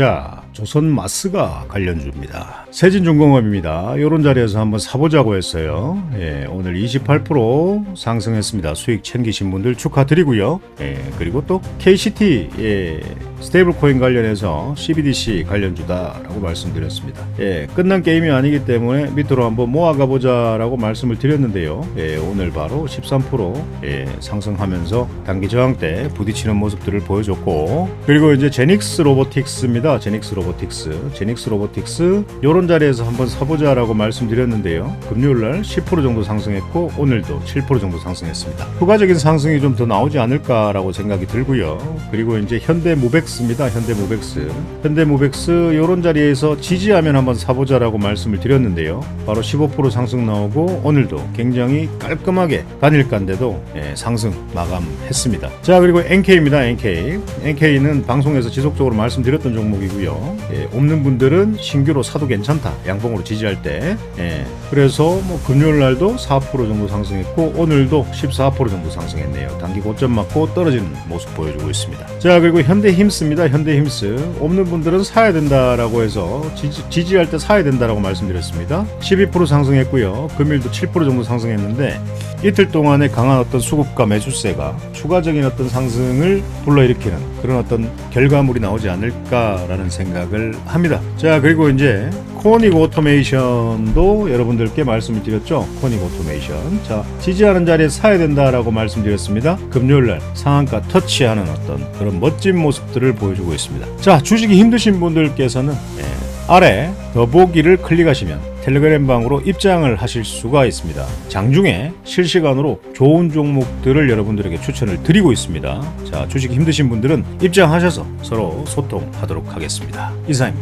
자, 조선 마스가 관련주입니다. 세진중공업입니다. 이런 자리에서 한번 사보자고 했어요. 예, 오늘 28% 상승했습니다. 수익 챙기신 분들 축하드리고요. 예, 그리고 또 KCT 예, 스테이블 코인 관련해서 CBDC 관련주다라고 말씀드렸습니다. 예, 끝난 게임이 아니기 때문에 밑으로 한번 모아가 보자라고 말씀을 드렸는데요. 예, 오늘 바로 13% 예, 상승하면서 단기 저항 때 부딪히는 모습들을 보여줬고 그리고 이제 제닉스 로보틱스입니다. 제닉스 로보틱스, 제닉스 로보틱스 요런 자리에서 한번 사보자라고 말씀드렸는데요. 금요일 날 10% 정도 상승했고 오늘도 7% 정도 상승했습니다. 추가적인 상승이 좀 더 나오지 않을까라고 생각이 들고요. 그리고 이제 현대 무백 스입니다. 현대 무백스. 현대 무백스 요런 자리에서 지지하면 한번 사보자라고 말씀을 드렸는데요. 바로 15% 상승 나오고 오늘도 굉장히 깔끔하게 단일가인데도 예, 상승 마감했습니다. 자 그리고 NK입니다. NK. NK는 방송에서 지속적으로 말씀드렸던 종목이고요. 예, 없는 분들은 신규로 사도 괜찮다. 양봉으로 지지할 때. 예, 그래서 뭐 금요일 날도 4% 정도 상승했고 오늘도 14% 정도 상승했네요. 단기 고점 맞고 떨어지는 모습 보여주고 있습니다. 자 그리고 현대힘스 입니다. 현대힘스 없는 분들은 사야 된다라고 해서 지지, 지지 할 때 사야 된다라고 말씀드렸습니다. 12% 상승했고요. 금일도 7% 정도 상승했는데 이틀 동안의 강한 어떤 수급과 매수세가 추가적인 어떤 상승을 불러일으키는 그런 어떤 결과물이 나오지 않을까라는 생각을 합니다. 자 그리고 이제 코닉 오토메이션도 여러분들께 말씀을 드렸죠. 코닉 오토메이션. 자 지지하는 자리에 사야 된다라고 말씀드렸습니다. 금요일 날 상한가 터치하는 어떤 그런 멋진 모습들을 보여주고 있습니다. 자 주식이 힘드신 분들께서는 예, 아래 더보기를 클릭하시면 텔레그램 방으로 입장을 하실 수가 있습니다. 장중에 실시간으로 좋은 종목들을 여러분들에게 추천을 드리고 있습니다. 자, 주식 힘드신 분들은 입장하셔서 서로 소통하도록 하겠습니다. 이상입니다.